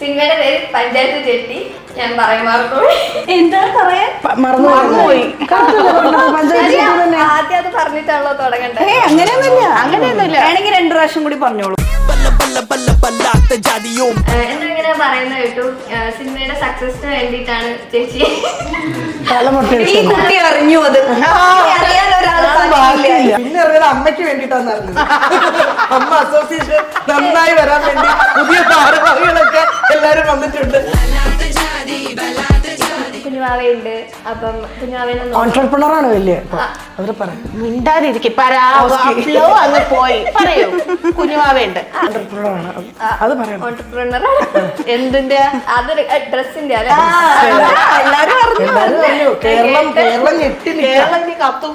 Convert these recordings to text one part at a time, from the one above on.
സിനിമയുടെ പേര് പഞ്ചായത്ത് ചെട്ടി ഞാൻ പറയാൻ മറന്നുപോയി. എന്താ. ആദ്യം അത് പറഞ്ഞിട്ടാണല്ലോ തുടങ്ങണ്ടേ? അങ്ങനെയൊന്നുമില്ല. അങ്ങനെയൊന്നുമില്ല. വേണമെങ്കിൽ രണ്ടു പ്രാവശ്യം കൂടി പറഞ്ഞോളൂ. ഏഹ് എന്താ ഇങ്ങനെ പറയുന്ന കേട്ടു. സിനിമയുടെ സക്സസിന് വേണ്ടിയിട്ടാണ് ചേച്ചി. ഈ കുട്ടി അറിഞ്ഞു അത്. അറിയാൻ ഒരാൾ ബാക്കിയില്ല. പിന്നെ അറിയാതെ അമ്മയ്ക്ക് അറിഞ്ഞത്. അമ്മ അസോസിയേഷൻ നന്നായി വരാൻ വേണ്ടി പുതിയ ഭാരവാഹികളൊക്കെ എല്ലാരും വന്നിട്ടുണ്ട്. കുഞ്ഞുമാവയുണ്ട്. അപ്പം കുഞ്ഞുമാവേനെ ആണ് വലിയ. പറയാം. മിണ്ടാതിരിക്കെ. അങ്ങ് പോയി. പറയൂ. കുഞ്ഞുമാവയുണ്ട് അത് പറയാം എന്തിന്റെ? അതൊരു ഡ്രസ്സിന്റെ അല്ലെ? എല്ലാരും അറിഞ്ഞു. എല്ലാരും അറിഞ്ഞു. കേരളം കേരളം ഞെട്ടി കേരളം നീ കത്തും.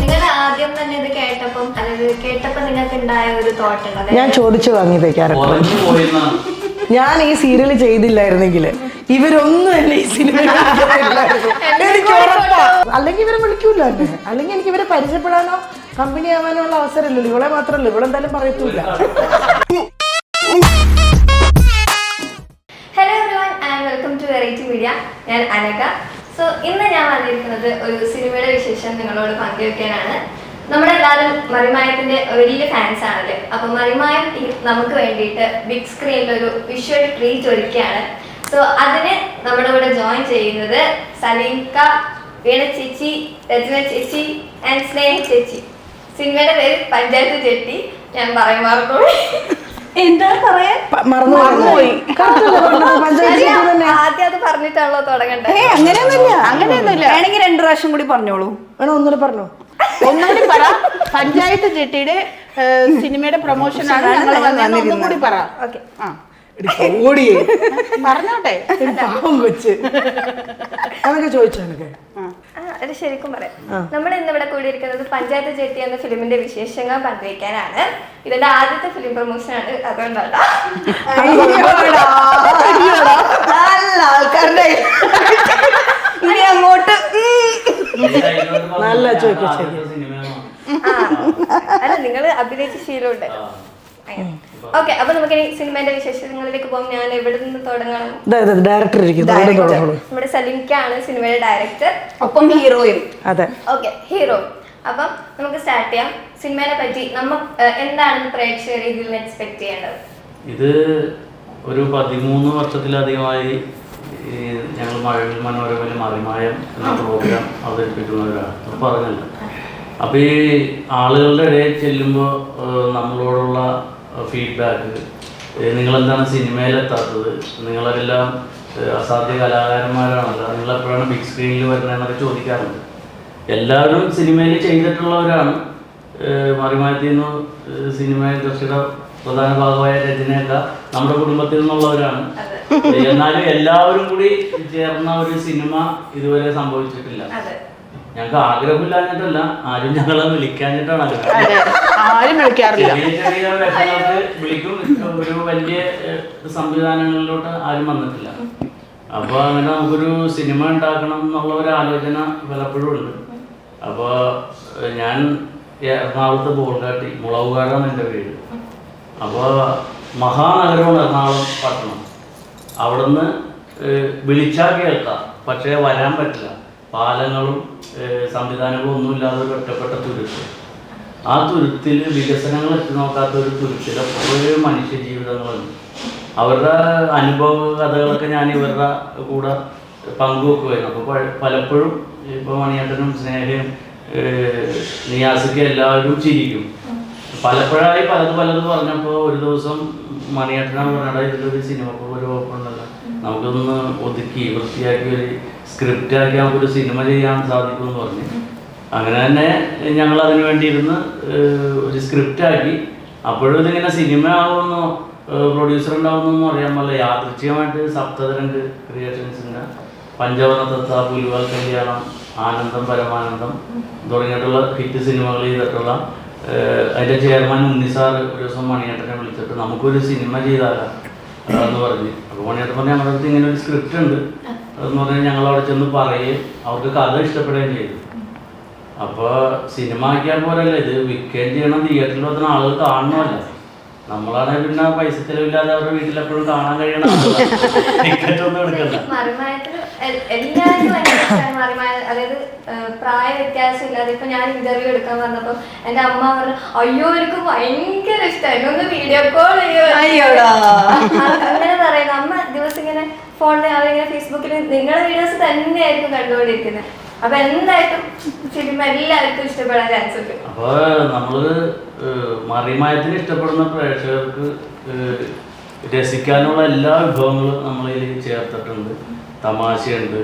നിങ്ങൾ ആദ്യം തന്നെ ഇത് കേട്ടപ്പം അതായത് കേട്ടപ്പം നിങ്ങൾക്ക് ഉണ്ടായ ഒരു തോട്ടുണ്ട് ഞാൻ ചോദിച്ചു വാങ്ങി പോയെന്നാണ്. ഞാൻ ഈ സീരിയൽ ചെയ്തില്ലായിരുന്നെങ്കിൽ ഇവരൊന്നും എന്നെ ഈ സിനിമ എനിക്ക് ഉറപ്പാ. അല്ലെങ്കിൽ ഇവരെ വിളിക്കൂല അല്ലെങ്കിൽ എനിക്ക് ഇവരെ പരിചയപ്പെടാനോ കമ്പനി ആവാനോ ഉള്ള അവസരമില്ലല്ലോ. ഇവളെ മാത്രമല്ല ഇവളെന്തായാലും പറയത്തൂല hello and welcome to variety media ഞാൻ അനക സോ ഇന്ന് ഞാൻ വന്നിരിക്കുന്നത് ഒരു സിനിമയുടെ വിശേഷം നിങ്ങളോട് പങ്കുവെക്കാനാണ്. നമ്മളെല്ലാവരും മറിമായത്തിന്റെ വലിയ ഫാൻസ് ആണല്ലേ? അപ്പൊ മറിമായം ടീം നമുക്ക് വേണ്ടിയിട്ട് ബിഗ് സ്ക്രീനിൽ ഒരു വിഷ്വൽ ട്രീറ്റ് ഒരുക്കുകയാണ് സോ അതിന് നമ്മുടെ കൂടെ ജോയിൻ ചെയ്യുന്നത് സലീംക വീണ ചേച്ചി രചന ചേച്ചി ആൻഡ് സ്നേഹ ചേച്ചി. സിനിമയുടെ പേര് പഞ്ചായത്ത് ചേട്ടി. ഞാൻ പറയാൻ മറന്നുപോയി. എന്താ പറയാ? മറന്നുപോയി. ആദ്യം അത് പറഞ്ഞിട്ടാണല്ലോ തുടങ്ങണ്ടേ? അങ്ങനെയൊന്നുമില്ല. അങ്ങനെയൊന്നുമില്ല. വേണമെങ്കിൽ രണ്ടു പ്രാവശ്യം കൂടി പറഞ്ഞോളൂ. വേണോ ഒന്നുകൂടെ പറഞ്ഞോ? ഒന്നുകൂടി പറ. പഞ്ചായത്ത് ജെട്ടിയുടെ സിനിമയുടെ പ്രൊമോഷൻ ആണ്. ഞങ്ങൾ വന്നതെന്ന് ഒന്നും കൂടി പറ. ഓക്കെ. ആ. എടി, ഓടിയേ പറഞ്ഞോട്ടെ. പാവം കൊച്ച്. അതൊക്കെ ചോദിച്ചോ എനിക്ക് ആ, അത് ശരിക്കും പറയാം. നമ്മൾ ഇന്ന് ഇവിടെ കൂടിയിരിക്കുന്നത് പഞ്ചായത്ത് ജെട്ടി എന്ന ഫിലിമിന്റെ വിശേഷങ്ങൾ പങ്കുവയ്ക്കാനാണ്. ഇതിന്റെ ആദ്യത്തെ ഫിലിം പ്രൊമോഷൻ ആണ് അതുകൊണ്ടാണ് നല്ല ആൾക്കാരുടെ ഇനി അങ്ങോട്ട് ഉം. നല്ല ചോദിക്കും, ശരി. സിനിമയാണ് ആ, അല്ല നിങ്ങൾ അഭിനയിച്ച ശീലമുണ്ട്. ഓക്കെ അപ്പൊ നമുക്ക് സിനിമയുടെ വിശേഷങ്ങളിലേക്ക് പോകും. ഞാൻ എവിടെ നിന്ന് തുടങ്ങണം? ഡയറക്ടർ നമ്മുടെ സലീംക്കാണ് സിനിമയുടെ ഡയറക്ടർ. ഒപ്പം ഹീറോയും. അതെ. Okay hero. അപ്പം നമുക്ക് സ്റ്റാർട്ട് ചെയ്യാം. സിനിമയെ പറ്റി നമ്മ എന്താണ് പ്രേക്ഷകർ ഇതിൽ നിന്ന് എക്സ്പെക്ട് ചെയ്യേണ്ടത്? ഇത് ഒരു പതിമൂന്ന് വർഷത്തിലധികമായി ഞങ്ങൾ മഴവിൽ മനോരമയിൽ മറിമായം എന്ന പ്രോഗ്രാം അവതരിപ്പിക്കുന്നവരാണ് അപ്പം പറഞ്ഞല്ല അപ്പോൾ ഈ ആളുകളുടെ ഇടയിൽ ചെല്ലുമ്പോൾ നമ്മളോടുള്ള ഫീഡ്ബാക്ക് നിങ്ങളെന്താണ് സിനിമയിലെത്താത്തത്? നിങ്ങളെല്ലാം അസാധ്യ കലാകാരന്മാരാണല്ലോ. നിങ്ങളെപ്പോഴാണ് ബിഗ് സ്ക്രീനിൽ വരുന്നതെന്നൊക്കെ ചോദിക്കാറുണ്ട്. എല്ലാവരും സിനിമയിൽ ചെയ്തിട്ടുള്ളവരാണ്. മറിമാറ്റി നിന്ന് സിനിമ ഇൻഡസ്ട്രിയുടെ പ്രധാന ഭാഗമായ രചനയൊക്കെ നമ്മുടെ കുടുംബത്തിൽ നിന്നുള്ളവരാണ്. എന്നാലും എല്ലാവരും കൂടി ചേർന്ന ഒരു സിനിമ ഇതുവരെ സംഭവിച്ചിട്ടില്ല. ഞങ്ങൾക്ക് ആഗ്രഹമില്ലാഞ്ഞിട്ടല്ല ആരും ഞങ്ങളെ വിളിക്കാഞ്ഞിട്ടാണ് ആരും വിളിക്കാറില്ല. ചെറിയ ചെറിയ വേഷങ്ങൾക്ക് വിളിക്കും. ഒരു വലിയ സംവിധാനങ്ങളിലോട്ട് ആരും വന്നിട്ടില്ല. അപ്പോൾ അങ്ങനെ നമുക്കൊരു സിനിമ ഉണ്ടാക്കണം എന്നുള്ള ഒരു ആലോചന പലപ്പോഴും ഉണ്ട്. അപ്പോൾ ഞാൻ എറണാകുളത്ത് പോകാട്ടി മുളകുകാരാണ് എന്റെ വീട് അപ്പോൾ മഹാനഗരമാണ് എറണാകുളം പട്ടണം. അവിടുന്ന് വിളിച്ചാൽ കേൾക്കാം പക്ഷേ വരാൻ പറ്റില്ല. പാലങ്ങളും സംവിധാനങ്ങളും ഒന്നുമില്ലാതെ ഒരു ഒറ്റപ്പെട്ട തുരുത്ത്. ആ തുരുത്തിൽ വികസനങ്ങൾ എത്തി നോക്കാത്ത ഒരു തുരുത്തിലെ കുറേ മനുഷ്യ ജീവിതങ്ങളുണ്ട് അവരുടെ അനുഭവ കഥകളൊക്കെ ഞാൻ ഇവരുടെ കൂടെ പങ്കുവെക്കുമായിരുന്നു അപ്പോൾ പലപ്പോഴും ഇപ്പോൾ മണിയേട്ടനും സ്നേഹയും നിയാസൊക്കെ എല്ലാവരും ചിരിക്കും. പലപ്പോഴായി പലത് പലത് പറഞ്ഞപ്പോൾ ഒരു ദിവസം മണിയേട്ടനാണ് പറഞ്ഞത് ഇതിലൊരു സിനിമ ഒരു കുഴപ്പമുണ്ടല്ലോ നമുക്കൊന്ന് ഒതുക്കി വൃത്തിയാക്കി ഒരു സ്ക്രിപ്റ്റ് ആക്കി നമുക്കൊരു സിനിമ ചെയ്യാൻ സാധിക്കുമെന്ന് പറഞ്ഞു. അങ്ങനെ തന്നെ ഞങ്ങൾ അതിനു വേണ്ടി ഇരുന്ന് ഒരു സ്ക്രിപ്റ്റ് ആക്കി. അപ്പോഴും ഇതിങ്ങനെ സിനിമ ആവുമെന്നോ പ്രൊഡ്യൂസർ ഉണ്ടാവുമെന്നൊന്നും അറിയാൻ പാടില്ല. യാദൃച്ഛികമായിട്ട് സപ്തതരംഗ് ക്രിയേഷൻസിന്റെ പഞ്ചവർണ തത്ത പുലുവാൽ കല്യാണം ആനന്ദം പരമാനന്ദം തുടങ്ങിയിട്ടുള്ള ഹിറ്റ് സിനിമകൾ ചെയ്തിട്ടുള്ള അതിന്റെ ചെയർമാൻ ഉണ്ണിസാർ ഒരു ദിവസം മണിയേട്ടനെ വിളിച്ചിട്ട് നമുക്കൊരു സിനിമ ചെയ്താലോ? എന്ന് പറഞ്ഞ്. അപ്പോൾ മണിയേട്ടൻ പറഞ്ഞ ഞങ്ങളുടെ അടുത്ത് ഇങ്ങനെ ഒരു സ്ക്രിപ്റ്റ് ഉണ്ട്. അതെന്ന് പറഞ്ഞാൽ ഞങ്ങൾ അവിടെ ചെന്ന് പറയുകയും അവർക്ക് കഥ ഇഷ്ടപ്പെടുകയും ചെയ്തു. അപ്പോൾ സിനിമ ആക്കിയാൽ പോരല്ല? ഇത് വിൽക്കുകയും ചെയ്യണം. തിയേറ്ററിൽ വന്ന ആളുകൾ കാണണമല്ല. നമ്മളാണെങ്കിൽ പിന്നെ പൈസ ചെലവില്ലാതെ അവരുടെ വീട്ടിലെപ്പോഴും കാണാൻ കഴിയണം. ടിക്കറ്റ് ഒന്നും എടുക്കണ്ട. എല്ലാവർക്കും ഭയങ്കര ഇഷ്ടമാണ് മറിമായ അതായത് പ്രായ വ്യത്യാസമില്ലാതെ ഇപ്പൊ ഞാൻ ഇന്റർവ്യൂ എടുക്കാൻ വന്നപ്പോ എന്റെ അമ്മ പറഞ്ഞു അയ്യോ എനിക്ക് ഭയങ്കര ഇഷ്ടമായിരുന്നു ഒന്ന് വീഡിയോ കോൾ അയ്യോടാ. അങ്ങനെ പറയുന്നത് അമ്മ ദിവസം ഇങ്ങനെ ഫോണിൽ അവരിങ്ങനെ ഫേസ്ബുക്കിൽ നിങ്ങളുടെ വീഡിയോസ് തന്നെയായിരിക്കും കണ്ടുകൊണ്ടിരിക്കുന്നത് അപ്പൊ എന്തായിട്ടും സിനിമ എല്ലാവർക്കും ഇഷ്ടപ്പെടാൻ ചാൻസ് ഉണ്ട് അപ്പോൾ നമ്മൾ മറിമായത്തിന് ഇഷ്ടപ്പെടുന്ന പ്രേക്ഷകർക്ക് രസിക്കാനുള്ള എല്ലാ വിഭവങ്ങളും നമ്മളിൽ ചേർത്തിട്ടുണ്ട്. തമാശയുണ്ട്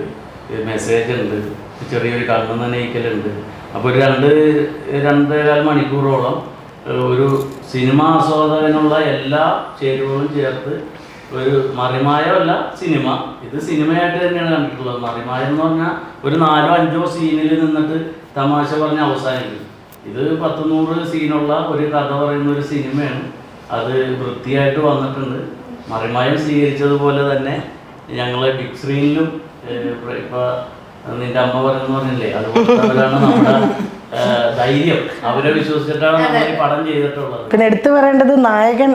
മെസ്സേജ് ഉണ്ട് ചെറിയൊരു കണ്ണു നനയിക്കലുണ്ട് അപ്പോൾ ഒരു രണ്ട് രണ്ടേകാൽ മണിക്കൂറോളം ഒരു സിനിമ ആസ്വാദകനുള്ള എല്ലാ ചേരുവകളും ചേർത്ത് ഒരു മറിമായമല്ല സിനിമ. ഇത് സിനിമയായിട്ട് തന്നെയാണ് കണ്ടിട്ടുള്ളത്. മറിമായം എന്ന് പറഞ്ഞാൽ ഒരു നാലോ അഞ്ചോ സീനിൽ നിന്നിട്ട് തമാശ പറഞ്ഞ് അവസാനിക്കും. ഇത് പത്ത് നൂറ് സീനുള്ള ഒരു കഥ പറയുന്ന ഒരു സിനിമയാണ്. അത് വൃത്തിയായിട്ട് വന്നിട്ടുണ്ട്. മറിമായം സ്വീകരിച്ചതുപോലെ തന്നെ ഞങ്ങളെ ബിഗ് സ്ക്രീനിലും ഇപ്പൊ നിന്റെ അമ്മ പറയുന്ന പറഞ്ഞില്ലേ? അതുപോലത്തവരാണ് നമ്മുടെ ധൈര്യം. അവരെ വിശ്വസിച്ചിട്ടാണ് നമ്മൾ ഈ പടം ചെയ്തിട്ടുള്ളത്. പിന്നെ എടുത്തു പറയേണ്ടത് നായകൻ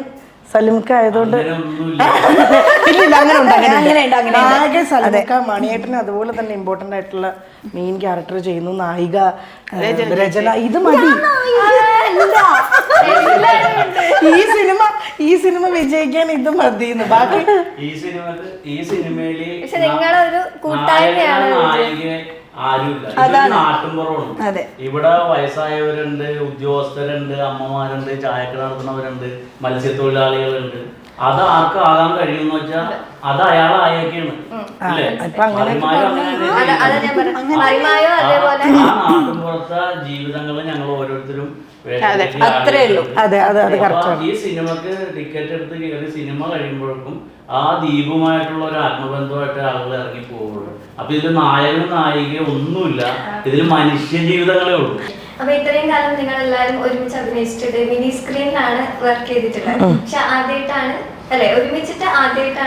സലിംക്ക ആയതുകൊണ്ട് അങ്ങനെയൊന്നുമില്ല. ഇല്ല, ഇല്ല, അങ്ങനെ ഉണ്ട്, അങ്ങനെ ഉണ്ട്. ആകെ സലിംക്ക മണിയേട്ടന് അതുപോലെ തന്നെ ഇമ്പോർട്ടന്റ് ആയിട്ടുള്ള മെയിൻ ക്യാരക്ടർ ചെയ്യുന്നു. നായിക രചന. ഇത് മതി. ഈ സിനിമ ഈ സിനിമ വിജയിക്കാൻ ഇത് മതി ബാക്കി ഈ സിനിമക്ക് ഈ സിനിമയിൽ പക്ഷെ നിങ്ങളൊരു കൂട്ടായ്മയാണ്. നായിക ആരുമില്ല ഇതൊരു നാട്ടുമ്പുറമാണ് അതെ. ഇവിടെ വയസ്സായവരുണ്ട് ഉദ്യോഗസ്ഥരുണ്ട് അമ്മമാരുണ്ട് ചായക്ക നടത്തുന്നവരുണ്ട് മത്സ്യത്തൊഴിലാളികളുണ്ട്. അത് ആർക്ക് ആകാൻ കഴിയുമെന്ന് വെച്ചാൽ അത്. അയാൾ ആയേക്കാണ് അല്ലേ? ഇപ്പൊ അങ്ങനെയൊക്കെ മറിമായം വേഷത്തിൽ അത്രേ ഉള്ളൂ. അതെ, അതെ, അത് ആണ്. ഈ സിനിമക്ക് ടിക്കറ്റ് എടുത്ത് കയറി സിനിമ കഴിയുമ്പോഴേക്കും ആ ദ്വീപുമായിട്ടുള്ള ഒരു ആത്മബന്ധമായിട്ട് ആളുകൾ ഇറങ്ങി പോകുള്ളൂ അപ്പൊ ഇതിൽ നായകനും നായികയും ഒന്നുമില്ല. ഇതിൽ മനുഷ്യ ജീവിതങ്ങളേ ഉള്ളൂ. അപ്പൊ ഇത്രയും കാലം നിങ്ങൾ എല്ലാവരും ഒരുമിച്ച് അഭിനയിച്ചിട്ട് മിനി സ്ക്രീനിലാണ് വർക്ക് ചെയ്തിട്ടുള്ളത്. പക്ഷെ ആദ്യമായിട്ടാണ്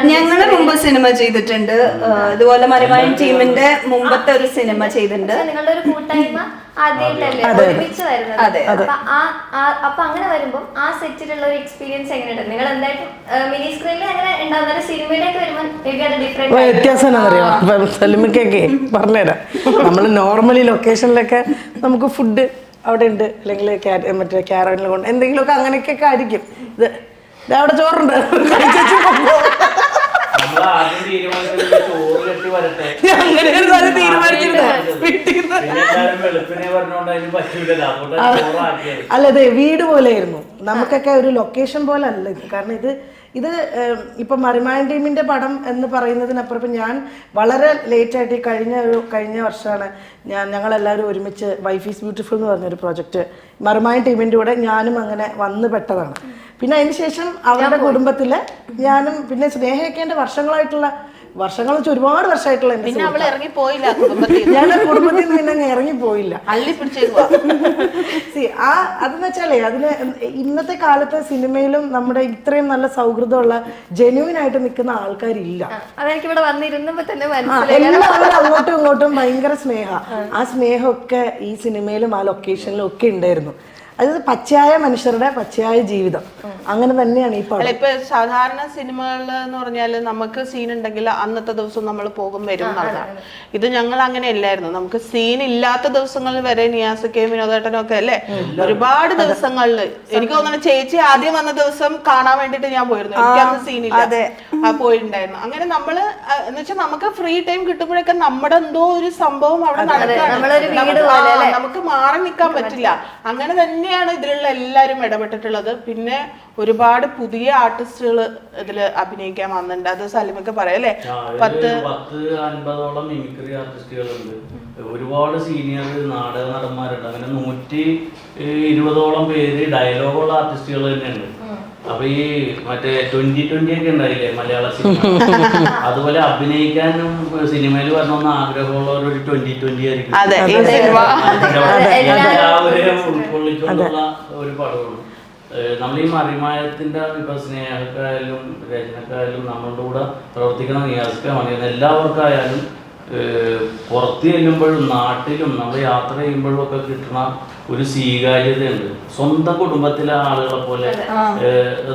ഞങ്ങൾ മുമ്പ് സിനിമ ചെയ്തിട്ടുണ്ട്. ഇതുപോലെ മറിമായം ടീമിന്റെ മുമ്പത്തെ ഒരു സിനിമ ചെയ്തിട്ടുണ്ട്. നിങ്ങളുടെ ഒരു കൂട്ടായ്മ ആദ്യമായിട്ടല്ലേ അതെ, അതെ. ഒരുമിച്ച് വരുന്നത്? അപ്പൊ ആ ആ- അങ്ങനെ വരുമ്പോൾ ആ സെറ്റിലുള്ള ഒരു എക്സ്പീരിയൻസ് എങ്ങനെയുണ്ട്? നിങ്ങൾ എന്തായാലും മിനി സ്ക്രീനിൽ അങ്ങനെ ഉണ്ടാവുന്ന സിനിമയിലേക്ക് വരുമ്പോൾ വ്യത്യാസം പറഞ്ഞുതരാം. നമ്മൾ നോർമലി ലൊക്കേഷനിലൊക്കെ നമുക്ക് ഫുഡ് അവിടെ ഉണ്ട്. അല്ലെങ്കിൽ മറ്റേ ക്യാരനിൽ കൊണ്ട് എന്തെങ്കിലുമൊക്കെ അങ്ങനെയൊക്കെ ആയിരിക്കും. ഇത് അവിടെ ചോറുണ്ട്. അങ്ങനെ ഒരു കാര്യം വീട്ടിൽ അല്ല അതെ വീട് പോലെയായിരുന്നു. നമുക്കൊക്കെ ഒരു ലൊക്കേഷൻ പോലെ അല്ല ഇത്. കാരണം ഇത് ഇത് ഇപ്പൊ മറിമായൻ ടീമിന്റെ പടം എന്ന് പറയുന്നതിനപ്പുറം ഇപ്പൊ ഞാൻ വളരെ ലേറ്റ് ആയിട്ട് ഈ കഴിഞ്ഞ ഒരു കഴിഞ്ഞ വർഷമാണ് ഞാൻ ഞങ്ങളെല്ലാവരും ഒരുമിച്ച് വൈഫ് ഈസ് ബ്യൂട്ടിഫുൾ എന്ന് പറഞ്ഞൊരു പ്രോജക്റ്റ് മറിമായൻ ടീമിന്റെ കൂടെ ഞാനും അങ്ങനെ വന്നു പെട്ടതാണ്. പിന്നെ അതിന് ശേഷം അവരുടെ കുടുംബത്തിൽ ഞാനും പിന്നെ സ്നേഹയൊക്കെ എന്റെ വർഷങ്ങളായിട്ടുള്ള വർഷങ്ങൾ വെച്ച് ഒരുപാട് വർഷമായിട്ടുള്ള എന്റെ പിന്നെ അവൾ ഇറങ്ങി പോയില്ല. ഞാൻ കുടുംബത്തിൽ നിന്ന് പിന്നെ ഇറങ്ങി പോയില്ല See, ആ അതെന്ന് വെച്ചാലേ അതിന് ഇന്നത്തെ കാലത്തെ സിനിമയിലും നമ്മുടെ ഇത്രയും നല്ല സൗഹൃദമുള്ള ജെന്യൂൻ ആയിട്ട് നിൽക്കുന്ന ആൾക്കാരില്ല. അതെനിക്ക് ഇവിടെ വന്നിരുന്നപ്പോ തന്നെ എല്ലാവരും അങ്ങോട്ടും ഇങ്ങോട്ടും ഭയങ്കര സ്നേഹ. ആ സ്നേഹമൊക്കെ ഈ സിനിമയിലും ആ ലൊക്കേഷനിലും ഒക്കെ ഉണ്ടായിരുന്നു. അതായത് പച്ചയായ മനുഷ്യരുടെ പച്ചയായ ജീവിതം. അങ്ങനെ തന്നെയാണ് ഈ പടം. ഇപ്പൊ സാധാരണ സിനിമകളിൽ എന്ന് പറഞ്ഞാൽ നമുക്ക് സീൻ ഉണ്ടെങ്കിൽ അന്നത്തെ ദിവസം നമ്മൾ പോകും വരും ഇത് ഞങ്ങൾ അങ്ങനെ അല്ലായിരുന്നു. നമുക്ക് സീൻ ഇല്ലാത്ത ദിവസങ്ങളിൽ വരെ നിയാസക്കയും വിനോദേട്ടനും ഒക്കെ അല്ലേ ഒരുപാട് ദിവസങ്ങളിൽ എനിക്ക് തോന്നുന്നു ചേച്ചി ആദ്യം വന്ന ദിവസം കാണാൻ വേണ്ടിട്ട് ഞാൻ പോയിരുന്നു. എനിക്ക് അന്ന് സീനില്ല ആ പോയിട്ടുണ്ടായിരുന്നു. അങ്ങനെ നമ്മൾ എന്ന് വെച്ചാൽ നമുക്ക് ഫ്രീ ടൈം കിട്ടുമ്പോഴൊക്കെ നമ്മുടെ എന്തോ ഒരു സംഭവം അവിടെ നടക്കുകയാണ്. നമുക്ക് പോലെ ആ, നമുക്ക് മാറി നിൽക്കാൻ പറ്റില്ല. അങ്ങനെ തന്നെയാണ് ഇതിലുള്ള എല്ലാവരും ഇടപെട്ടിട്ടുള്ളത്. പിന്നെ ഒരുപാട് പുതിയ ആർട്ടിസ്റ്റുകൾ ഇതിൽ അഭിനയിക്കാൻ വന്നിട്ടുണ്ട്. അത് സലിമൊക്കെ പറയാം അല്ലേ? പത്ത് പത്ത് അൻപതോളം മിമിക്രി ആർട്ടിസ്റ്റുകളുണ്ട്. ഒരുപാട് സീനിയർ നാടക നടന്മാരുണ്ട് അങ്ങനെ നൂറ്റി ഇരുപതോളം പേര് ഡയലോഗുള്ള ആർട്ടിസ്റ്റുകൾ തന്നെയുണ്ട്. അപ്പൊ ഈ മറ്റേ ട്വന്റി ട്വന്റി ഒക്കെ ഉണ്ടായില്ലേ മലയാള സിനിമ? അതുപോലെ അഭിനയിക്കാനും സിനിമയിൽ വരണമെന്ന് ആഗ്രഹമുള്ളവർ ഒരു ട്വന്റി ട്വന്റി ആയിരിക്കും. അതെ ഈ സിനിമ. എല്ലാവരെയും ഉൾക്കൊള്ളിച്ചുകൊണ്ടുള്ള ഒരു പടമാണ് നമ്മൾ ഈ മറിമായത്തിന്റെ ഇപ്പൊ സ്നേഹക്കായാലും രചനക്കായാലും നമ്മളുടെ കൂടെ പ്രവർത്തിക്കണം നിയാസിക്ക മണിയുന്ന എല്ലാവർക്കായാലും പുറത്ത് ചെല്ലുമ്പോഴും നാട്ടിലും നമ്മൾ യാത്ര ചെയ്യുമ്പോഴും ഒക്കെ കിട്ടുന്ന ഒരു സ്വീകാര്യതയുണ്ട്. സ്വന്തം കുടുംബത്തിലെ ആളുകളെ പോലെ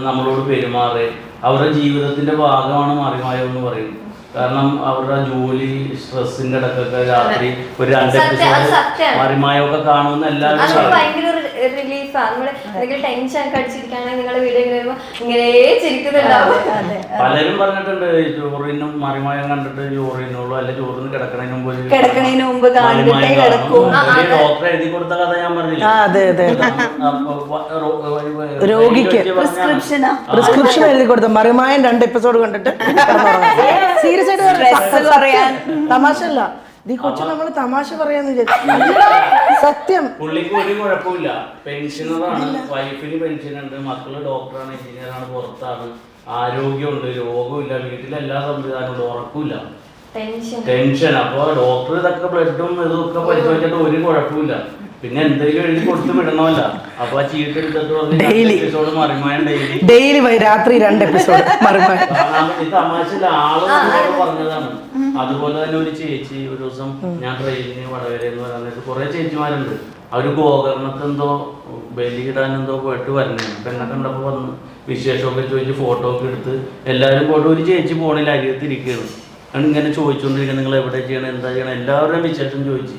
നമ്മളോട് പെരുമാറി. അവരുടെ ജീവിതത്തിന്റെ ഭാഗമാണ് മറിമായം എന്ന് പറയും. കാരണം അവരുടെ ജോലി സ്ട്രെസ്സിന്റെ ഇടക്കൊക്കെ രാത്രി ഒരു രണ്ട് എപ്പിസോഡ് സത്യമാണ്. കാണുമെന്ന് എല്ലാവരും റിലീഫാണ് നമ്മൾ എന്തെങ്കിലും ടെൻഷൻ ഒക്കെ അടിച്ചിരിക്കുകയാണെങ്കിൽ നിങ്ങളെ വീഡിയോ ഇങ്ങനെ വരുമ്പോ ഇങ്ങനെ ചിരിക്കുന്നുണ്ടാവും. പലരും പറഞ്ഞിട്ടുണ്ട് ചോറിനും മറിമായം കണ്ടിട്ട് ചോറിനുള്ളൂ അല്ലെ ചോറിന് കിടക്കണതിന് മുമ്പ് കിടക്കണതിന് മുമ്പ് കാണിട്ടേ കിടക്കും. ഡോക്ടർ എഴുതി കൊടുത്ത കഥ ഞാൻ പറഞ്ഞില്ല? അതെ അതെ രോഗിക്ക് പ്രിസ്ക്രിപ്ഷനാ പ്രിസ്ക്രിപ്ഷൻ എഴുതി കൊടുത്ത മറിമായൻ രണ്ട് എപ്പിസോഡ് കണ്ടിട്ട് സീരിയസ് ആയിട്ട്. തമാശ അല്ല ഈ കൊച്ചു നമ്മൾ തമാശ പറയാന്ന് വിചാരിച്ചു. സത്യം. പുള്ളിക്ക് ഒരു കുഴപ്പമില്ല. പെൻഷനറാണ്. വൈഫിന് പെൻഷൻ ഉണ്ട് മക്കൾ ഡോക്ടറാണ് എഞ്ചിനീയറാണ് പുറത്താണ്. ആരോഗ്യമുണ്ട്. രോഗമില്ല. വീട്ടിൽ എല്ലാ സംവിധാനമുണ്ട് ഉറക്കമില്ല ടെൻഷൻ ടെൻഷൻ അപ്പൊ ഡോക്ടർ ഇതൊക്കെ ബ്ലഡും ഇതൊക്കെ പരിശോധിച്ചിട്ട് ഒരു കുഴപ്പമില്ല. പിന്നെ എന്തെങ്കിലും എഴുതി കൊടുത്തു വിടണമല്ല. അപ്പൊ ആ ചീട്ട് എടുത്തിട്ട് daily episode Marimayam daily daily രാത്രി രണ്ട് എപ്പിസോഡ് ഈ ആൾ പറഞ്ഞതാണ്. അതുപോലെ തന്നെ ഒരു ചേച്ചി ഒരു ദിവസം ഞാൻ ട്രെയിനിന് വടകര എന്ന് പറയുന്നത് കുറെ ചേച്ചിമാരുണ്ട്. അവർ ഗോകർണത്ത് എന്തോ ബലിയിടാൻ എന്തോ പോയിട്ട് വരണേ അപ്പൊ എന്നെ കണ്ടപ്പോ വന്ന് വിശേഷമൊക്കെ ചോദിച്ച് ഫോട്ടോ ഒക്കെ എടുത്ത് എല്ലാവരും പോയിട്ട് ഒരു ചേച്ചി പോണില്ല അരിയത്തിരിക്കുകയാണ് ഇങ്ങനെ ചോദിച്ചുകൊണ്ടിരിക്കുന്നത് നിങ്ങൾ എവിടെ ചെയ്യണം? എന്താ ചെയ്യണം? എല്ലാവരുടെയും വിശേഷം ചോദിച്ചു.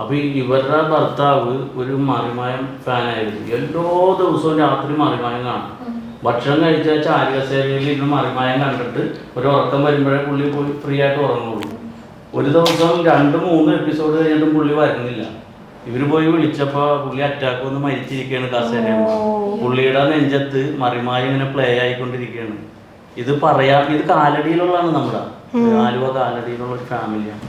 അപ്പൊ ഈ ഇവരുടെ ഭർത്താവ് ഒരു മറിമായം ഫാനായിരുന്നു എല്ലാ ദിവസവും രാത്രി മറിമായം കാണും. ഭക്ഷണം കഴിച്ച ചാരികസേനയിൽ ഇന്ന് മറിമായം കണ്ടിട്ട് ഒരു ഉറക്കം വരുമ്പോഴേ പുള്ളി പോയി ഫ്രീ ആയിട്ട് ഉറങ്ങുള്ളൂ. ഒരു ദിവസം രണ്ട് മൂന്ന് എപ്പിസോഡ് കഴിഞ്ഞിട്ടും പുള്ളി വരുന്നില്ല. ഇവർ പോയി വിളിച്ചപ്പോൾ പുള്ളി അറ്റാക്ക് വന്ന് മരിച്ചിരിക്കുകയാണ് കസേര പുള്ളിയുടെ നെഞ്ചത്ത് മറിമായം ഇങ്ങനെ പ്ലേ ആയിക്കൊണ്ടിരിക്കുകയാണ്. ഇത് പറയാ ഇത് കാലടിയിലുള്ളതാണ് നമ്മുടെ. ആലുവ കാലടിയിലുള്ള ഒരു ഫാമിലിയാണ്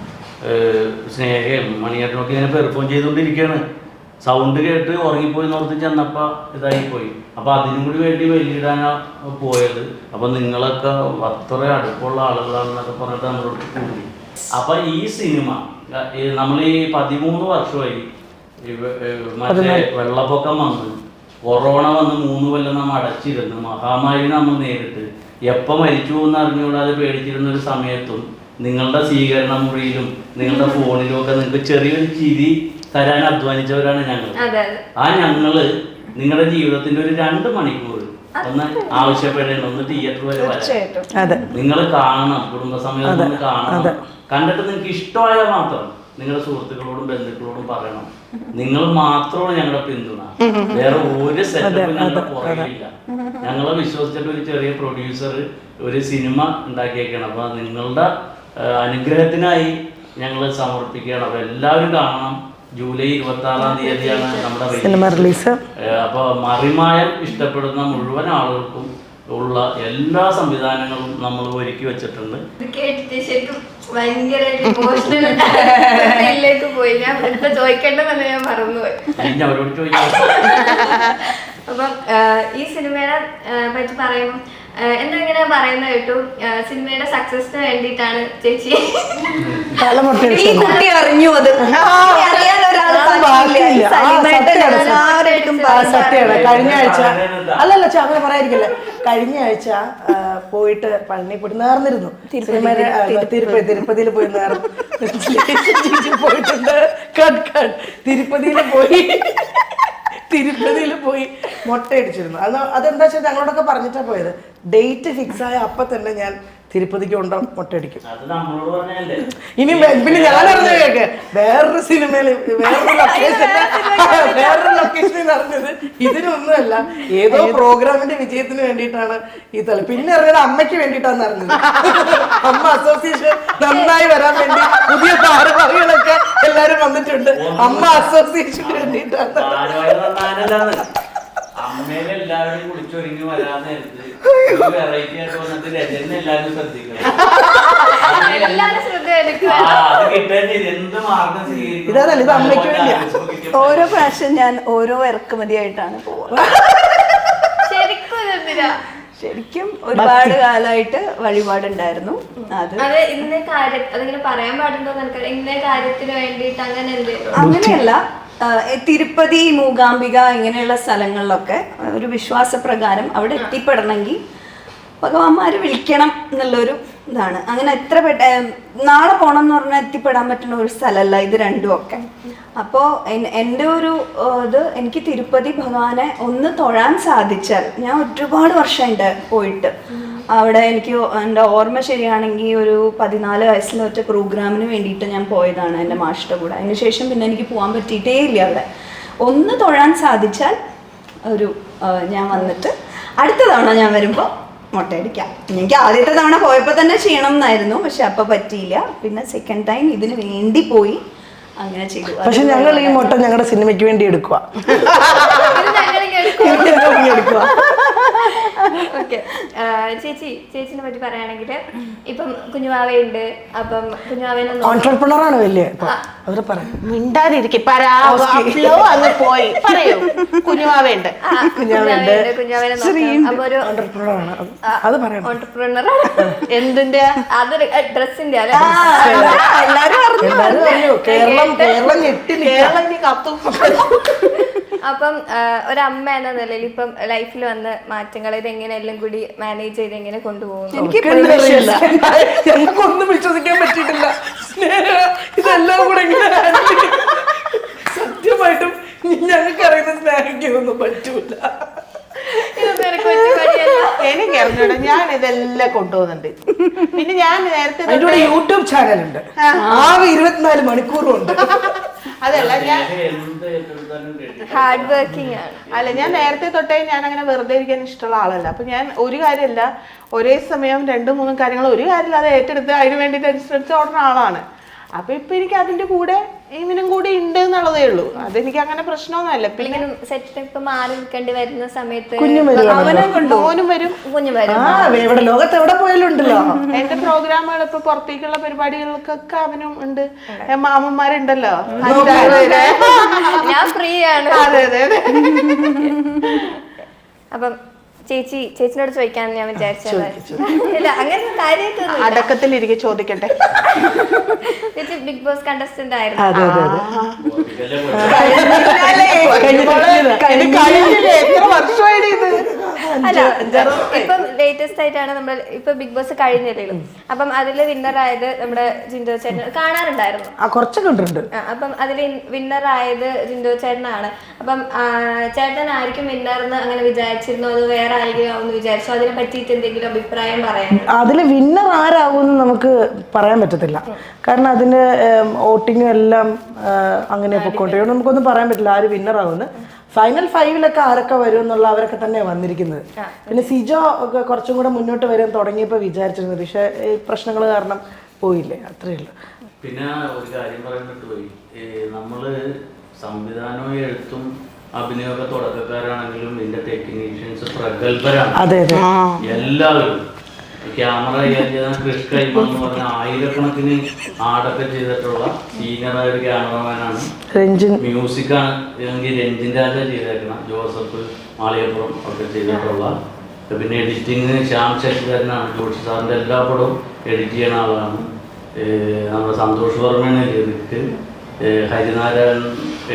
സ്നേഹയും മണിയേട്ടനൊക്കെ ഇങ്ങനെ പെർഫോം ചെയ്തുകൊണ്ടിരിക്കുകയാണ്. സൗണ്ട് കേട്ട് ഉറങ്ങിപ്പോയി നോർത്ത് ചെന്നപ്പോൾ ഇതായിപ്പോയി. അപ്പോൾ അപ്പൊ അതിനും കൂടി വേണ്ടി വെല്ലിടാനാണ് പോയത്. അപ്പോൾ നിങ്ങളൊക്കെ അത്ര അടുപ്പമുള്ള ആളുകളാണെന്നൊക്കെ പറഞ്ഞിട്ട് നമ്മളോട് കൂടി. അപ്പം ഈ സിനിമ നമ്മൾ ഈ പതിമൂന്ന് വർഷമായി മറ്റേ വെള്ളപ്പൊക്കം വന്ന് കൊറോണ വന്ന് മൂന്ന് കൊല്ലം നമ്മൾ അടച്ചിരുന്നു. മഹാമാരി നമ്മൾ നേരിട്ട്. എപ്പോൾ മരിച്ചു എന്ന് അറിഞ്ഞുകൂടാതെ പേടിച്ചിരുന്ന ഒരു സമയത്തും നിങ്ങളുടെ സ്വീകരണ മുറിയിലും നിങ്ങളുടെ ഫോണിലും ഒക്കെ നിങ്ങൾക്ക് ചെറിയൊരു ചിരി തരാൻ അധ്വാനിച്ചവരാണ് ഞങ്ങൾ അതെ അതെ. ആ ഞങ്ങൾ നിങ്ങളുടെ ജീവിതത്തിന്റെ ഒരു രണ്ട് മണിക്കൂർ ഒന്ന് ആവശ്യപ്പെടേണ്ട ഒന്ന് തിയേറ്റർ വരെ വരാം അതെ. നിങ്ങൾ കാണണം കുടുംബസമേതം ഒന്ന് കാണണം. കണ്ടിട്ട് നിങ്ങൾക്ക് ഇഷ്ടമായ മാത്രം നിങ്ങളുടെ സുഹൃത്തുക്കളോടും ബന്ധുക്കളോടും പറയണം. നിങ്ങൾ മാത്രമാണ് ഞങ്ങളുടെ പിന്തുണ. വേറെ ഒരു സെറ്റപ്പ് ഞങ്ങളുടെ പുറകിലില്ല. ഞങ്ങളെ വിശ്വസിച്ചിട്ട് ഒരു ചെറിയ പ്രൊഡ്യൂസർ ഒരു സിനിമ ഉണ്ടാക്കിയേക്കാണ്. അപ്പൊ നിങ്ങളുടെ അനുഗ്രഹത്തിനായി ഞങ്ങൾ സമർപ്പിക്കുകയാണ്. അപ്പൊ എല്ലാവരും കാണണം. ജൂലൈ ഇരുപത്തി ആറാം തീയതിയാണ് നമ്മുടെ സിനിമ റിലീസ്. അപ്പോൾ അപ്പൊ മറിമായം ഇഷ്ടപ്പെടുന്ന മുഴുവൻ ആളുകൾക്കും ഉള്ള എല്ലാ സംവിധാനങ്ങളും നമ്മൾ ഒരുക്കി വെച്ചിട്ടുണ്ട്. ഇത് കേട്ടിട്ട് ശരിക്കും ഭയങ്കര ഇമോഷണൽ ലേക്ക് പോയി ഞാൻ എന്താ ചോദിക്കേണ്ടതെന്ന് ഞാൻ മറന്നുപോയി ഇനി അവരോട് ചോദിക്കാം. അപ്പം ഈ സിനിമയെ പറ്റി പറയുമ്പോൾ എന്താ ഇങ്ങനെ പറയുന്ന കേട്ടു. സിനിമയുടെ സക്സസിന് വേണ്ടിയിട്ടാണ് ചേച്ചി. ഈ കുട്ടി അറിഞ്ഞു അത്. അറിയാൻ. ആ, സത്യമാണ്. കഴിഞ്ഞ ആഴ്ച അല്ലല്ല ചാ, അങ്ങനെ പറയാതിരിക്കല്ലേ. കഴിഞ്ഞ ആഴ്ച പോയിട്ട് പഴനിപ്പെട്ട് നേർന്നിരുന്നു. തിരുപ്പതി തിരുപ്പതിയിൽ പോയി നേർന്നു പോയിട്ടുണ്ട്. കട്ട് കട്ട് തിരുപ്പതിയിൽ പോയി. തിരുപ്പതിയിൽ പോയി മുട്ടയടിച്ചിരുന്നു അത് അതെന്താ വെച്ചാൽ ഞങ്ങളോടൊക്കെ പറഞ്ഞിട്ടാ പോയത്. ഡേറ്റ് ഫിക്സ് ആയ അപ്പൊ തന്നെ ഞാൻ തിരുപ്പതിക്ക് ഉണ്ട മുട്ടയടിക്കും ഇനി പിന്നെ ഞാൻ അറിഞ്ഞ കേക്ക് വേറൊരു സിനിമയിൽ വേറൊരു ലൊക്കേഷൻ വേറൊരു ലൊക്കേഷനിൽ അറിഞ്ഞത് ഇതിനൊന്നുമല്ല. ഏതോ പ്രോഗ്രാമിന്റെ വിജയത്തിന് വേണ്ടിയിട്ടാണ് ഈ തല പിന്നെ അറിഞ്ഞത് അമ്മയ്ക്ക് വേണ്ടിയിട്ടാണ് അറിഞ്ഞത്. അമ്മ അസോസിയേഷൻ നന്നായി വരാൻ വേണ്ടി പുതിയ ഭാരവാഹികളൊക്കെ എല്ലാരും വന്നിട്ടുണ്ട്. അമ്മ അസോസിയേഷന് വേണ്ടിയിട്ടാണ്. അമ്മേനെ എല്ലാവരും കുളിച്ചൊരുങ്ങി വരാൻ നേരത്ത് വെറൈറ്റി ആയിട്ട് വന്നിട്ട് രജനെ എല്ലാവരും ശ്രദ്ധിക്കണം. ഇത് അമ്മയ്ക്ക് വേണ്ടിയാ. ഓരോ പ്രാവശ്യം ഞാൻ ഓരോ ഇറക്കുമതിയായിട്ടാണ് പോവുക ശരിക്കും ഒരുപാട് കാലമായിട്ട് വഴിപാടുണ്ടായിരുന്നു. അത് അത് ഇന്ന കാര്യം അതിങ്ങനെ പറയാൻ പാടുണ്ടോ നിനക്ക്? ഇന്ന കാര്യത്തിന് വേണ്ടിയിട്ട് അങ്ങനെ എന്തെങ്കിലും അങ്ങനെയല്ല. തിരുപ്പതി മൂകാംബിക ഇങ്ങനെയുള്ള സ്ഥലങ്ങളിലൊക്കെ ഒരു വിശ്വാസപ്രകാരം അവിടെ എത്തിപ്പെടണമെങ്കിൽ ഭഗവാന്മാര് വിളിക്കണം എന്നുള്ളൊരു ഇതാണ്. അങ്ങനെ എത്ര പെട്ട നാളെ പോണം എന്ന് പറഞ്ഞാൽ എത്തിപ്പെടാൻ പറ്റുന്ന ഒരു സ്ഥലമല്ല ഇത് രണ്ടും ഒക്കെ. അപ്പോൾ എന്റെ ഒരു ഇത് എനിക്ക് തിരുപ്പതി ഭഗവാനെ ഒന്ന് തൊഴാൻ സാധിച്ചാൽ ഞാൻ ഒരുപാട് വർഷമുണ്ട് പോയിട്ട് അവിടെ എനിക്ക് എന്റെ ഓർമ്മ ശരിയാണെങ്കിൽ ഒരു പതിനാല് വയസ്സിലൊറ്റ പ്രോഗ്രാമിന് വേണ്ടിയിട്ട് ഞാൻ പോയതാണ് എന്റെ മാഷിന്റെ കൂടെ. അതിനുശേഷം പിന്നെ എനിക്ക് പോകാൻ പറ്റിയിട്ടേ ഇല്ല അവിടെ. ഒന്ന് തൊഴാൻ സാധിച്ചാൽ ഒരു ഞാൻ വന്നിട്ട് അടുത്ത തവണ ഞാൻ വരുമ്പോൾ മുട്ടയടിക്കാം എനിക്ക് ആദ്യത്തെ തവണ പോയപ്പോൾ തന്നെ ചെയ്യണം എന്നായിരുന്നു പക്ഷെ അപ്പോൾ പറ്റിയില്ല. പിന്നെ സെക്കൻഡ് ടൈം ഇതിന് വേണ്ടി പോയി അങ്ങനെ ചെയ്തു. പക്ഷെ ഞങ്ങൾ ഈ മുട്ട ഞങ്ങളുടെ സിനിമയ്ക്ക് വേണ്ടി എടുക്കുക എടുക്കുക ഓക്കെ ചേച്ചി ചേച്ചിനെ പറ്റി പറയുകയാണെങ്കിൽ ഇപ്പം കുഞ്ഞുവാവയുണ്ട് അപ്പം കുഞ്ഞുവാവേനെ ഓൺട്രപ്രണറാണ് വലിയ അവർ പറയാം മിണ്ടാതിരിക്കെ. പരാഫ്ലോ അങ്ങ് പോയി. പറയൂ. കുഞ്ഞുവാവയുണ്ട് കുഞ്ഞുവാവയുണ്ട് കുഞ്ഞുവാവേനെ അപ്പൊ ഒരു അത് പറയണം. ഓണ്ടർപ്രണർ എന്തിന്റെ? അത് ഡ്രസ്സിന്റെ എല്ലാരും അറിഞ്ഞു. കേരളം കത്തും. അപ്പം ഒരമ്മ എന്ന നിലയിൽ ഇപ്പം ലൈഫിൽ വന്ന മാറ്റങ്ങൾ ഇത് എങ്ങനെ എല്ലാം കൂടി മാനേജ് ചെയ്ത് എങ്ങനെ കൊണ്ടുപോകുന്നു? എനിക്ക് നമുക്കെന്ത് അറിയില്ല. ഞങ്ങൾക്കൊന്നും വിശ്വസിക്കാൻ പറ്റിയിട്ടില്ല. സ്നേഹ ഇതെല്ലാം കൂടെ ഇങ്ങനെ handle ചെയ്യും. സത്യമായിട്ടും ഞങ്ങൾക്ക് അറിയുന്ന സ്നേഹയ്ക്ക് ഇതൊന്നും പറ്റൂല. ഇതൊന്നും എനിക്ക് പറ്റിയ പണിയല്ല. എനിക്ക് അറിഞ്ഞൂടാ ഞാൻ ഇതെല്ലാം കൊണ്ടുപോകുന്നുണ്ട്. പിന്നെ ഞാൻ നേരത്തെ അതിന്റെ കൂടെ യൂട്യൂബ് ചാനൽ ഉണ്ട്. ആകെ ഇരുപത്തിനാല് മണിക്കൂറും ഉണ്ട്. അതല്ല ഞാൻ ഹാർഡ് വർക്കിംഗ് ആണ്. അല്ല ഞാൻ നേരത്തെ തൊട്ടേ ഞാൻ അങ്ങനെ വെറുതെ ഇരിക്കാൻ ഇഷ്ടമുള്ള ആളല്ല. അപ്പൊ ഞാൻ ഒരു കാര്യമല്ല ഒരേ സമയം രണ്ടും മൂന്നും കാര്യങ്ങൾ ഒരു കാര്യമില്ലാതെ ഏറ്റെടുത്ത് അതിന് വേണ്ടിയിട്ട് അനുസരിച്ച് ഓടുന്ന ആളാണ്. അപ്പൊ ഇപ്പൊ എനിക്ക് അതിന്റെ കൂടെ ഇവനും കൂടി ഉണ്ട് എന്നുള്ളതേ ഉള്ളൂ. അതെനിക്ക് അങ്ങനെ പ്രശ്നമൊന്നുമല്ല. പിന്നെ സെറ്റപ്പ് മാറി നിൽക്കേണ്ടി വരുന്ന സമയത്ത് മോനും വരും. കുഞ്ഞു വരും. ലോകത്ത് എവിടെ പോയാലും ഉണ്ടല്ലോ എന്റെ പ്രോഗ്രാമുകൾ ഇപ്പൊ പുറത്തേക്കുള്ള പരിപാടികൾക്കൊക്കെ അവനും ഉണ്ട്. മാമന്മാരുണ്ടല്ലോ. ഞാൻ ഫ്രീ ആണ് അതെ അതെ അതെ. അപ്പം ചേച്ചി ചേച്ചിനോട് ചോദിക്കാൻ ഞാൻ വിചാരിച്ചത് അടക്കത്തിൽ അങ്ങനെ കാര്യമായിട്ടൊന്നും അടക്കത്തിലിരിക്കെ ചോദിക്കട്ടെ ചേച്ചി ബിഗ് ബോസ് കണ്ടസ്റ്റന്റ് ആയിരുന്നു കഴിഞ്ഞില്ലേ? എത്ര വർഷമായിട്ട് ഇത് ഇപ്പം ലേറ്റസ്റ്റ് ആയിട്ടാണ് നമ്മൾ ഇപ്പൊ ബിഗ് ബോസ് കഴിഞ്ഞല്ലോ അപ്പം അതിൽ വിന്നർ ആയത് നമ്മുടെ ജിൻഡോ ചേട്ടൻ കാണാറുണ്ടായിരുന്നു. കുറച്ചൊക്കെ കണ്ടിട്ടുണ്ട്. അപ്പം അതിൽ വിന്നർ ആയത് ജിൻഡോ ചേട്ടനാണ്. അപ്പം ചേട്ടൻ ആയിരിക്കും വിന്നർ എന്ന് അങ്ങനെ വിചാരിച്ചിരുന്നു? അത് വേറെ ആയിരിക്കും ആവുമെന്ന് വിചാരിച്ചോ? അതിനെ പറ്റിയിട്ട് എന്തെങ്കിലും അഭിപ്രായം പറയാൻ അതിൽ വിന്നർ ആരാകുമെന്ന് നമുക്ക് പറയാൻ പറ്റത്തില്ല. കാരണം അതിന് വോട്ടിങ്ങും എല്ലാം അങ്ങനെ പൊക്കോണ്ടിരിക്കും നമുക്കൊന്നും പറയാൻ പറ്റില്ല ആര് വിന്നർ ആകുമെന്ന് ഫൈനൽ ഫൈവിലൊക്കെ ആരൊക്കെ വരും എന്നുള്ള അവരൊക്കെ തന്നെ വന്നിരിക്കുന്നത്. പിന്നെ സിജോ ഒക്കെ കുറച്ചും കൂടെ മുന്നോട്ട് വരാൻ തുടങ്ങിയപ്പോൾ വിചാരിച്ചിരുന്നു പക്ഷേ ഈ പ്രശ്നങ്ങൾ കാരണം പോയില്ലേ? അത്രേ ഉള്ളൂ. പിന്നെ ഒരു കാര്യം പറയാൻ പറ്റുപോയി നമ്മൾ സംവിധാനവും എഴുത്തും അഭിനയൊക്കെ തുടക്കക്കാരാണെങ്കിലും ഇതിന്റെ ടെക്നീഷ്യൻസ് പ്രഗത്ഭരാണ്. അതെ അതെ. എല്ലാവരും. ക്യാമറ കൈകാര്യം ചെയ്ത ക്രിഷ് കൈമ എന്ന് പറഞ്ഞ ആയിരക്കണക്കിന് ആടൊക്കെ ചെയ്തിട്ടുള്ള സീനിയർ ഒരു ക്യാമറമാനാണ് രഞ്ജിൻ. മ്യൂസിക്കാണ് ഇതെങ്കിൽ രഞ്ജിൻ രാജ ചെയ്തേക്കണം ജോസഫ് മാളികപ്പുറം ഒക്കെ ചെയ്തിട്ടുള്ള. പിന്നെ എഡിറ്റിങ് ശ്യാം ശശിധരനാണ്. ജോഷി സാറിന്റെ എല്ലാ പടവും എഡിറ്റ് ചെയ്യുന്ന ആളാണ്. നമ്മുടെ സന്തോഷ് വർമ്മയാണ് ലിറിക്ക് ഹരിനാരായണൻ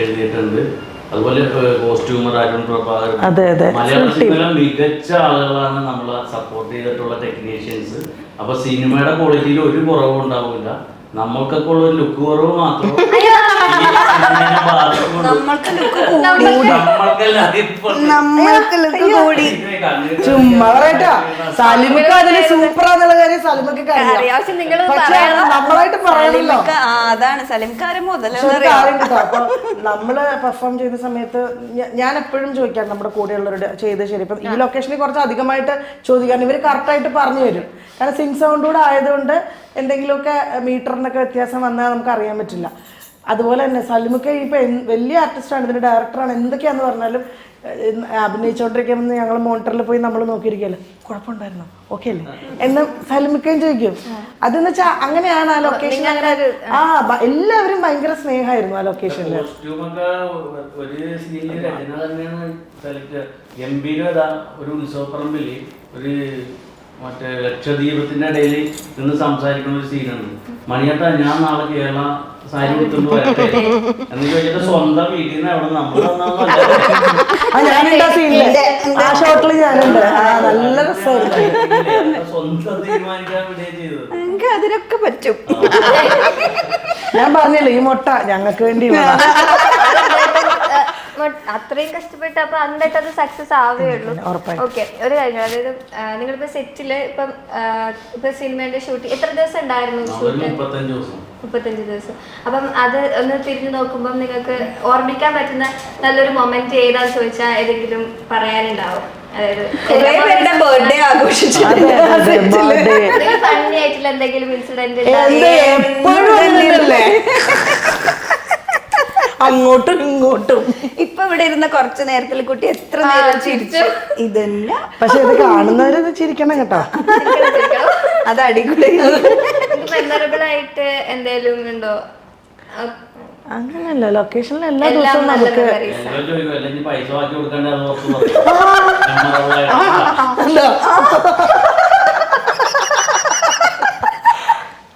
എഴുതിയിട്ടുണ്ട്. അതുപോലെ കോസ്റ്റ്യൂമർ അരുൺ പ്രഭാകരൻ അതെ, അതെ. മലയാള സിനിമയിലെ മികച്ച ആളുകളാണ് നമ്മൾ സപ്പോർട്ട് ചെയ്തിട്ടുള്ള ടെക്നീഷ്യൻസ് അപ്പൊ സിനിമയുടെ ക്വാളിറ്റിയിൽ ഒരു കുറവും ഉണ്ടാവില്ല നമ്മൾക്കൊക്കെ ഉള്ള ഒരു ലുക്ക് കുറവ് മാത്രം. നമ്മൾക്ക് ലുക്ക് കൂടി ചുമ്മാ പറയട്ടാ സലിമക്ക് അതിന് സൂപ്പറാന്നുള്ള കാര്യം സലിമക്ക്. പക്ഷെ. നമ്മളായിട്ട് പറയണല്ലോ അതാണ് സലിംകാരൻ മുതൽ നമ്മൾ പെർഫോം ചെയ്യുന്ന സമയത്ത് ഞാൻ എപ്പോഴും ചോദിക്കാം നമ്മുടെ കൂടെയുള്ളവരുടെ ചെയ്ത് ശരി ഇപ്പൊ ഈ ലൊക്കേഷനിൽ കുറച്ച് അധികമായിട്ട് ചോദിക്കാൻ ഇവർ കറക്റ്റായിട്ട് പറഞ്ഞു തരും കാരണം സിംഗ് സൗണ്ട് കൂടെ ആയതുകൊണ്ട് എന്തെങ്കിലുമൊക്കെ മീറ്ററിനൊക്കെ വ്യത്യാസം വന്നാൽ നമുക്ക് അറിയാൻ പറ്റില്ല അതുപോലെ തന്നെ സലിമൊക്കെ ഇപ്പൊ വലിയ ആർട്ടിസ്റ്റാണ് ഇതിന്റെ ഡയറക്ടറാണ് എന്തൊക്കെയാന്ന് പറഞ്ഞാലും ഏഹ്, അഭിനയിച്ചോണ്ടിരിക്കുമ്പോൾ ഞങ്ങൾ മോണിറ്ററിൽ പോയി നമ്മൾ നോക്കിയിരിക്കല്ലോ കുഴപ്പമുണ്ടായിരുന്നു? ഓക്കെ അല്ലേ? എന്ന് സലിമിക്കയും ചോദിക്കും. അതെന്ന് വെച്ചാൽ അങ്ങനെയാണ് ആ ലൊക്കേഷൻ അങ്ങനെ ആ എല്ലാവരും ഭയങ്കര സ്നേഹമായിരുന്നു ആ ലൊക്കേഷനിൽ ഒരു ഗംഭീരത ഒരു മറ്റേ ലക്ഷദ്വീപത്തിന്റെ ഇടയിൽ നിന്ന് സംസാരിക്കുന്ന ഒരു സീനാണ് മണിയട്ട ഞാൻ നാളെ കേരള സാരി വരട്ടെ? എന്ന് ചോദിച്ചിട്ട് സ്വന്തം വീട്ടിൽ നിന്ന് അവിടെ നമ്മൾ ആ ഞാനുണ്ട് ആ സീനിൽ ആ ഷോട്ടിൽ ഞാനുണ്ട്. ആ നല്ല രസമായിരുന്നു. സ്വന്തം തീരുമാനിക്കാൻ വേണ്ടിയാ ചെയ്തത്. എനിക്ക് അതിനൊക്കെ പറ്റും. ഞാൻ പറഞ്ഞില്ലേ ഈ മുട്ട ഞങ്ങൾക്ക് വേണ്ടി അത്രയും കഷ്ടപ്പെട്ട് അപ്പൊ എന്നിട്ട് അത് സക്സസ് ആവേ ഉള്ളൂ. ഓക്കെ ഒരു കാര്യം അതായത് നിങ്ങളിപ്പോ സെറ്റിൽ ഇപ്പം ഇപ്പൊ സിനിമയുടെ ഷൂട്ടിംഗ് എത്ര ദിവസം ഉണ്ടായിരുന്നു ഷൂട്ട് മുപ്പത്തഞ്ച് ദിവസം. അപ്പം അത് ഒന്ന് തിരിഞ്ഞു നോക്കുമ്പോൾ നിങ്ങൾക്ക് ഓർമ്മിക്കാൻ പറ്റുന്ന നല്ലൊരു മൊമെന്റ് ഏതാന്ന് ചോദിച്ചാൽ ഏതെങ്കിലും പറയാനുണ്ടാവും? ബർത്ത്ഡേ. ഫണ്ണി ആയിട്ടുള്ള എന്തെങ്കിലും ഇൻസിഡന്റ് എപ്പോഴും അങ്ങോട്ടും ഇങ്ങോട്ടും. ഇപ്പൊ ഇവിടെ ഇരുന്ന കുറച്ചു നേരത്തിൽ കുട്ടി എത്ര നേരം ചിരിച്ചു. ഇതല്ല പക്ഷെ ഇത് കാണുന്നവരത് ചിരിക്കണം കേട്ടോ. അത് അടിപൊളി. മെമ്മറബിൾ ആയിട്ട് എന്തെങ്കിലും ഉണ്ടോ? അങ്ങനല്ല അങ്ങനെയല്ല ലൊക്കേഷനിൽ എല്ലാ ദിവസവും നമുക്ക് പൈസ ബാക്കി കൊടുക്കണ്ടേ അത് ഓർത്ത് പറയും Memorable ആയിട്ട്. എന്താ ഓർപ്പിച്ചു മനോഹരമായ ഒരു set ആയിരുന്നു. തമാശകളുണ്ടായി നമ്മുടെ പ്രൊഡ്യൂസറും കുടുംബവും നമ്മുടെ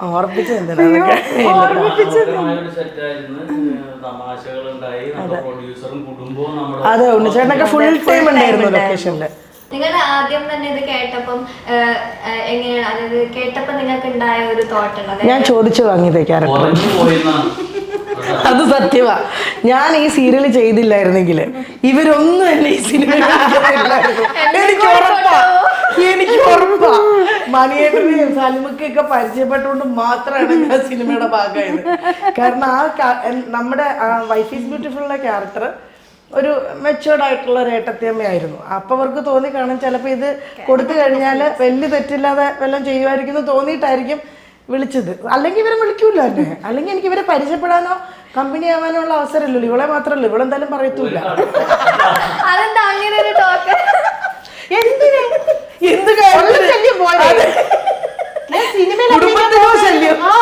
അതെ. ഉണ്ണിച്ചേട്ടനൊക്കെ ഫുൾ ടൈം ഉണ്ടായിരുന്നു ലൊക്കേഷനിൽ നിങ്ങൾ ആദ്യം തന്നെ ഇത് കേട്ടപ്പം എങ്ങനെയാണ്? അതായത് കേട്ടപ്പം നിങ്ങൾക്ക് ഉണ്ടായ ഒരു തോട്ട് ഉണ്ട് ഞാൻ ചോദിച്ചു വാങ്ങി പോയെന്നാണ് അത് സത്യമാ. ഞാൻ ഈ സീരിയൽ ചെയ്തില്ലായിരുന്നെങ്കിൽ ഇവരൊന്നും എന്നെ ഈ സിനിമ എനിക്ക് ഉറപ്പാ. എനിക്ക് ഉറപ്പാ. മണിയേട്ടനെയും സലിമക്കൊക്കെ പരിചയപ്പെട്ടുകൊണ്ട് മാത്രമാണ് ഞാൻ സിനിമയുടെ ഭാഗമായത്. കാരണം ആ നമ്മുടെ വൈഫ് ഈസ് ബ്യൂട്ടിഫുള്ള ക്യാരക്ടർ ഒരു മെച്ചുവേർഡ് ആയിട്ടുള്ള ഒരു ഏട്ടത്തിയമ്മയായിരുന്നു. അപ്പൊ അവർക്ക് തോന്നി കാണാൻ ചിലപ്പോൾ ഇത് കൊടുത്തു കഴിഞ്ഞാൽ വലിയ തെറ്റില്ലാതെ വല്ലതും ചെയ്യുമായിരിക്കും എന്ന് തോന്നിയിട്ടായിരിക്കും വിളിച്ചത്. അല്ലെങ്കിൽ ഇവരെ വിളിക്കൂല എന്നെ. അല്ലെങ്കിൽ എനിക്ക് ഇവരെ പരിചയപ്പെടാനോ കമ്പനി ആവാനുള്ള അവസരമില്ലല്ലോ. ഇവളെ മാത്രമല്ല ഇവളെന്തായാലും പറയത്തൂല അതെന്താ അങ്ങനെ ഒരു ടോക്ക് എന്തിന് എന്ത് കാര്യം ശല്യം പോലെ. സിനിമയിൽ ശല്യം? ആ.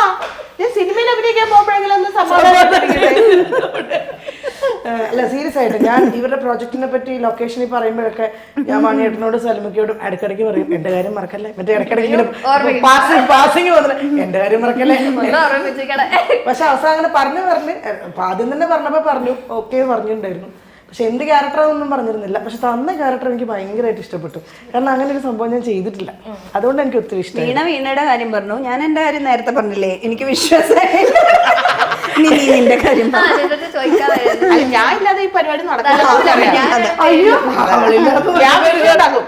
ഞാൻ സിനിമയിൽ അഭിനയിക്കാൻ പോകുമ്പോഴെങ്കിലും ഒന്ന് സമാധാനം അല്ല സീരിയസ് ആയിട്ട് ഞാൻ ഇവരുടെ പ്രോജക്റ്റിനെ പറ്റി ലൊക്കേഷനിൽ പറയുമ്പോഴൊക്കെ ഞാൻ മണിയേട്ടനോട് സൽമക്കയോടും ഇടയ്ക്കിടയ്ക്ക് പറയും എന്റെ കാര്യം മറക്കല്ലേ? മറ്റേ ഇടയ്ക്കിടയ്ക്ക് ഇങ്ങനെ പാസിംഗ് പാസിംഗ് വന്നിട്ട് എന്റെ കാര്യം മറക്കല്ലേ? പക്ഷെ അവസാനം അങ്ങനെ പറഞ്ഞു പറഞ്ഞ് ആദ്യം തന്നെ പറഞ്ഞപ്പോ പറഞ്ഞു ഓക്കെ പറഞ്ഞിട്ടുണ്ടായിരുന്നു. പക്ഷെ എന്ത് ക്യാരക്ടറാണെന്നൊന്നും പറഞ്ഞിരുന്നില്ല. പക്ഷെ തന്ന ക്യാരക്ടർ എനിക്ക് ഭയങ്കരമായിട്ട് ഇഷ്ടപ്പെട്ടു. കാരണം അങ്ങനെ ഒരു സംഭവം ഞാൻ ചെയ്തിട്ടില്ല. അതുകൊണ്ട് എനിക്ക് ഒത്തിരി ഇഷ്ടം വീണ വീണയുടെ കാര്യം പറഞ്ഞു. ഞാൻ എന്റെ കാര്യം നേരത്തെ പറഞ്ഞില്ലേ? എനിക്ക് വിശ്വാസമായി. നിന്റെ കാര്യം ഞാൻ ഇല്ലാതെ ഈ പരിപാടി നടക്കില്ല. അയ്യോ അവളില്ലാത്ത ഞാൻ വരുന്നുണ്ടാകും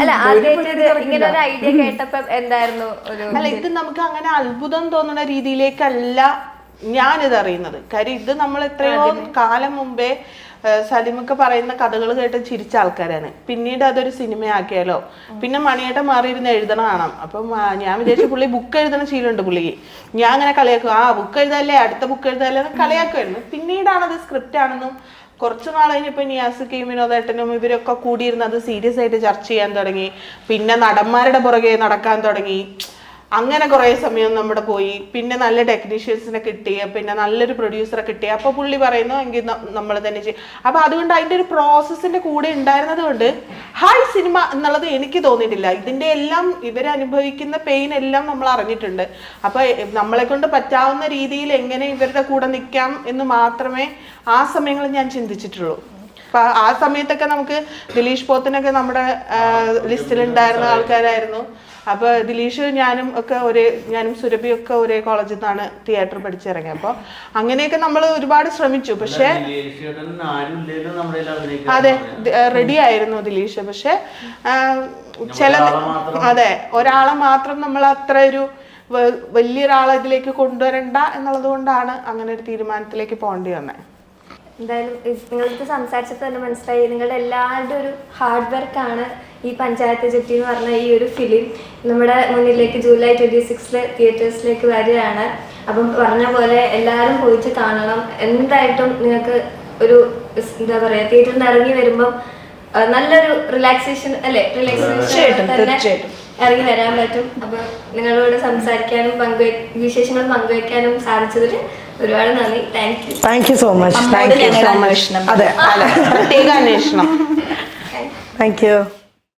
അല്ല ഇങ്ങനെ ഒരു ഐഡിയ കേട്ടപ്പോ എന്തായിരുന്നു ഒരു അല്ല ഇത് നമുക്ക് അങ്ങനെ അത്ഭുതം തോന്നുന്ന രീതിയിലേക്കല്ല ഞാനിത് അറിയുന്നത് കാര്യം ഇത് നമ്മൾ എത്രയോ കാലം മുമ്പേ സലിമൊക്കെ പറയുന്ന കഥകൾ കേട്ട് ചിരിച്ച ആൾക്കാരാണ്. പിന്നീട് അതൊരു സിനിമയാക്കിയാലോ? പിന്നെ മണിയേട്ട മാറിയിരുന്ന് എഴുതണ കാണാം. അപ്പം ഞാൻ വിചാരിച്ചു പുള്ളി ബുക്ക് എഴുതണ ശീലമുണ്ട് പുള്ളിക്ക് ഞാൻ അങ്ങനെ കളിയാക്കും. ആ ബുക്ക് എഴുതാല്ലേ? അടുത്ത ബുക്ക് എഴുതാല്ലേ? കളിയാക്കുമായിരുന്നു പിന്നീടാണ് അത് സ്ക്രിപ്റ്റ് ആണെന്നും കുറച്ച് നാൾ കഴിഞ്ഞപ്പോൾ നിയാസുക്കയും വിനോദേട്ടനും ഇവരൊക്കെ കൂടിയിരുന്ന് അത് സീരിയസ് ആയിട്ട് ചർച്ച ചെയ്യാൻ തുടങ്ങി. പിന്നെ നടന്മാരുടെ പുറകെ നടക്കാൻ തുടങ്ങി. അങ്ങനെ കുറേ സമയം നമ്മുടെ പോയി. പിന്നെ നല്ല ടെക്നീഷ്യൻസിനെ കിട്ടി. പിന്നെ നല്ലൊരു പ്രൊഡ്യൂസറെ കിട്ടി. അപ്പോൾ പുള്ളി പറയുന്നു എങ്കിൽ നമ്മൾ തന്നെ ചെയ്യും. അപ്പോൾ അതുകൊണ്ട് അതിന്റെ ഒരു പ്രോസസ്സിന്റെ കൂടെ ഉണ്ടായിരുന്നത് കൊണ്ട് ഹായ് സിനിമ എന്നുള്ളത് എനിക്ക് തോന്നിയിട്ടില്ല. ഇതിന്റെ എല്ലാം ഇവരനുഭവിക്കുന്ന പെയിൻ എല്ലാം നമ്മൾ അറിഞ്ഞിട്ടുണ്ട്. അപ്പോൾ നമ്മളെ കൊണ്ട് പറ്റാവുന്ന രീതിയിൽ എങ്ങനെ ഇവരുടെ കൂടെ നിൽക്കാം എന്ന് മാത്രമേ ആ സമയങ്ങളിൽ ഞാൻ ചിന്തിച്ചിട്ടുള്ളൂ. അപ്പൊ ആ സമയത്തൊക്കെ നമുക്ക് ദിലീഷ് പോത്തിനൊക്കെ നമ്മുടെ ലിസ്റ്റിൽ ഉണ്ടായിരുന്ന ആൾക്കാരായിരുന്നു. അപ്പൊ ദിലീഷ് ഞാനും ഒക്കെ ഒരേ ഞാനും സുരഭിയും ഒക്കെ ഒരേ കോളേജിൽ നിന്നാണ് തിയേറ്റർ പഠിച്ചിറങ്ങിയത് അപ്പോൾ അങ്ങനെയൊക്കെ നമ്മൾ ഒരുപാട് ശ്രമിച്ചു. പക്ഷേ അതെ. റെഡി ആയിരുന്നു ദിലീഷ്. പക്ഷെ ചില അതെ ഒരാളെ മാത്രം നമ്മൾ അത്ര ഒരു വലിയൊരാളെ ഇതിലേക്ക് കൊണ്ടുവരണ്ട എന്നുള്ളത് കൊണ്ടാണ് അങ്ങനെ ഒരു തീരുമാനത്തിലേക്ക് പോകേണ്ടി വന്നത് എന്തായാലും നിങ്ങൾക്ക് സംസാരിച്ചപ്പോൾ തന്നെ മനസ്സിലായി. നിങ്ങളുടെ എല്ലാവരുടെ ഒരു ഹാർഡ് വർക്കാണ് ഈ പഞ്ചായത്ത് ജെട്ടി എന്ന് പറഞ്ഞ ഈ ഒരു ഫിലിം നമ്മുടെ മുന്നിലേക്ക് ജൂലൈ ട്വന്റി സിക്സിൽ തിയേറ്റേഴ്സിലേക്ക് വരികയാണ്. അപ്പം പറഞ്ഞ പോലെ എല്ലാവരും പോയിട്ട് കാണണം. എന്തായിട്ടും നിങ്ങൾക്ക് ഒരു എന്താ പറയുക തിയേറ്ററിൽ നിന്ന് ഇറങ്ങി വരുമ്പം നല്ലൊരു റിലാക്സേഷൻ അല്ലേ? റിലാക്സേഷൻ തന്നെ. ഇറങ്ങി വരാൻ പറ്റും. അപ്പൊ നിങ്ങളോട് സംസാരിക്കാനും പങ്കുവെ വിശേഷങ്ങൾ പങ്കുവെക്കാനും സാധിച്ചതിൽ ഒരുപാട് നന്ദി. Thank you thank you so much thank you so much അതെ. പ്രത്യേക അന്വേഷണം. Thank you